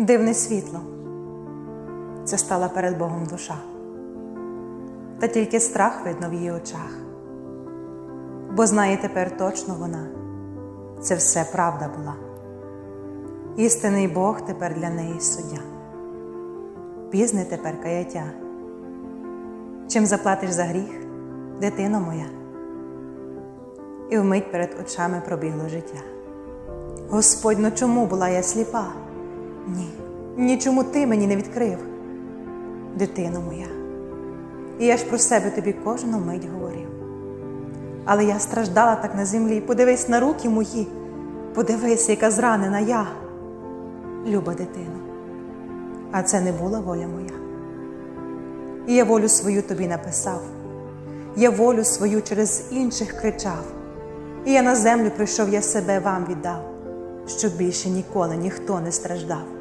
Дивне світло. Це стала перед Богом душа. Та тільки страх видно в її очах. Бо знає тепер точно вона, це все правда була. Істинний Бог тепер для неї суддя. Пізне тепер каяття. Чим заплатиш за гріх, дитино моя? І вмить перед очами пробігло життя. Господь, ну чому була я сліпа? Ні, нічому ти мені не відкрив, дитино моя. І я ж про себе тобі кожну мить говорив. Але я страждала так на землі, подивись на руки мої, подивись, яка зранена я, люба дитино. А це не була воля моя. І я волю свою тобі написав, я волю свою через інших кричав, і я на землю прийшов, я себе вам віддав, щоб більше ніколи ніхто не страждав.